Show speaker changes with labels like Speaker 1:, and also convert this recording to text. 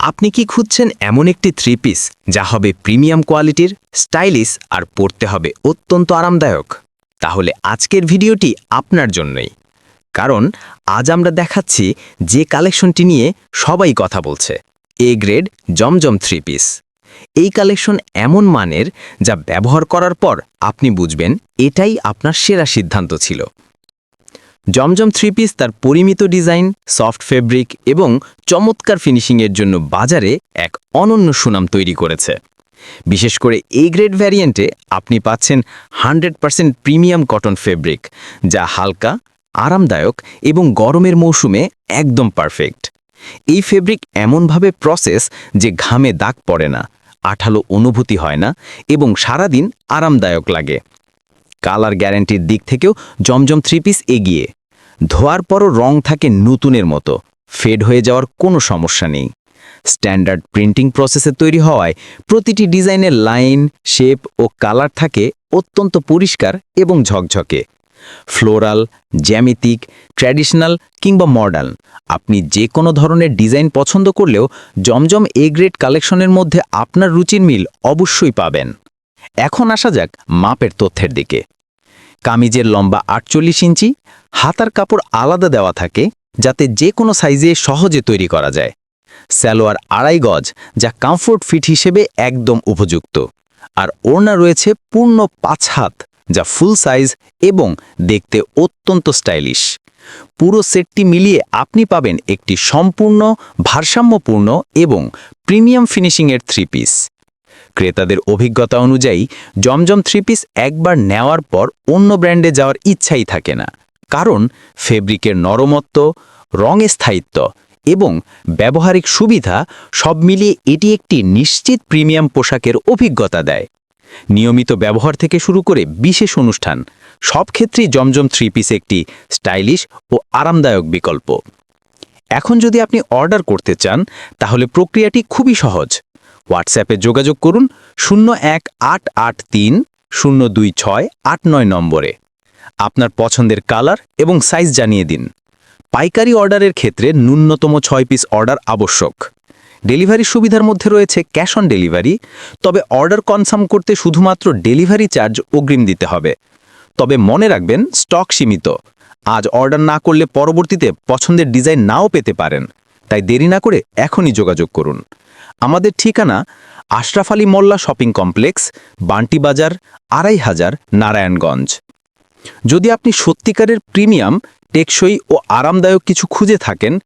Speaker 1: আপনি কি খুঁজছেন এমন একটি থ্রি পিস যা হবে প্রিমিয়াম কোয়ালিটির স্টাইলিশ আর পরতে হবে অত্যন্ত আরামদায়ক? তাহলে আজকের ভিডিওটি আপনার জন্যই। কারণ আজ আমরা দেখাচ্ছি যে কালেকশনটি নিয়ে সবাই কথা বলছে। A grade Zamzam three piece এই কালেকশন এমন মানের যা ব্যবহার করার পর আপনি বুঝবেন এটাই আপনার সেরা সিদ্ধান্ত ছিল। জমজম থ্রি পিস তার পরিমিত ডিজাইন, সফট ফেব্রিক এবং চমৎকার ফিনিশিংয়ের জন্য বাজারে এক অনন্য সুনাম তৈরি করেছে। বিশেষ করে এই গ্রেড ভ্যারিয়েন্টে আপনি পাচ্ছেন hundred percent premium cotton fabric, যা হালকা, আরামদায়ক এবং গরমের মৌসুমে একদম পারফেক্ট। এই ফেব্রিক এমনভাবে প্রসেস যে ঘামে দাগ পড়ে না, আঠালো অনুভূতি হয় না এবং সারাদিন আরামদায়ক লাগে। কালার গ্যারান্টির দিক থেকেও জমজম থ্রি পিস এগিয়ে। ধোয়ার পরও রং থাকে নতুনের মতো। ফেড হয়ে যাওয়ার কোনো সমস্যা নেই। স্ট্যান্ডার্ড প্রিন্টিং প্রসেসে তৈরি হওয়ায় প্রতিটি ডিজাইনের লাইন, শেপ ও কালার থাকে অত্যন্ত পরিষ্কার এবং ঝকঝকে। ফ্লোরাল, জ্যামিতিক, ট্র্যাডিশনাল কিংবা মডার্ন। আপনি যে কোনো ধরনের ডিজাইন পছন্দ করলেও জমজম এ গ্রেড কালেকশনের মধ্যে আপনার রুচির মিল অবশ্যই পাবেন। এখন আসা যাক মাপের তথ্যের দিকে। কামিজের লম্বা আটচল্লিশ ইঞ্চি, হাতার কাপড় আলাদা দেওয়া থাকে যাতে যে কোনো সাইজে সহজে তৈরি করা যায়। স্যালোয়ার আড়াই গজ, যা কমফোর্ট ফিট হিসেবে একদম উপযুক্ত। আর ওড়না রয়েছে পূর্ণ পাঁচ হাত, যা ফুল সাইজ এবং দেখতে অত্যন্ত স্টাইলিশ পুরো সেটটি মিলিয়ে আপনি পাবেন একটি সম্পূর্ণ, ভারসাম্যপূর্ণ এবং প্রিমিয়াম ফিনিশিংয়ের থ্রি পিস ক্রেতাদের অভিজ্ঞতা অনুযায়ী, জমজম থ্রি পিস একবার নেওয়ার পর অন্য ব্র্যান্ডে যাওয়ার ইচ্ছাই থাকে না। কারণ, ফেব্রিকের নরমত্ব, রঙে স্থায়িত্ব এবং ব্যবহারিক সুবিধা সব মিলিয়ে এটি একটি নিশ্চিত প্রিমিয়াম পোশাকের অভিজ্ঞতা দেয়। নিয়মিত ব্যবহার থেকে শুরু করে বিশেষ অনুষ্ঠান, সব ক্ষেত্রেই জমজম থ্রি পিস একটি স্টাইলিশ ও আরামদায়ক বিকল্প। এখন যদি আপনি অর্ডার করতে চান, তাহলে প্রক্রিয়াটি খুবই সহজ। হোয়াটসঅ্যাপে যোগাযোগ করুন শূন্য এক আট আট তিন শূন্য দুই ছয় আট নয় নম্বরে। আপনার পছন্দের কালার এবং সাইজ জানিয়ে দিন। পাইকারি অর্ডারের ক্ষেত্রে ন্যূনতম ছয় পিস অর্ডার আবশ্যক। ডেলিভারি সুবিধার মধ্যে রয়েছে ক্যাশ অন ডেলিভারি, তবে অর্ডার কনফার্ম করতে শুধুমাত্র ডেলিভারি চার্জ অগ্রিম দিতে হবে। তবে মনে রাখবেন, স্টক সীমিত। আজ অর্ডার না করলে পরবর্তীতে পছন্দের ডিজাইন নাও পেতে পারেন। তাই দেরি না করে এখনই যোগাযোগ করুন। আমাদের ঠিকানা আশরাফ আলী মোল্লা শপিং কমপ্লেক্স, বান্টি বাজার, আড়াই হাজার, নারায়ণগঞ্জ। যদি আপনি সত্যিকারের প্রিমিয়াম, টেকসই ও আরামদায়ক কিছু খুঁজে থাকেন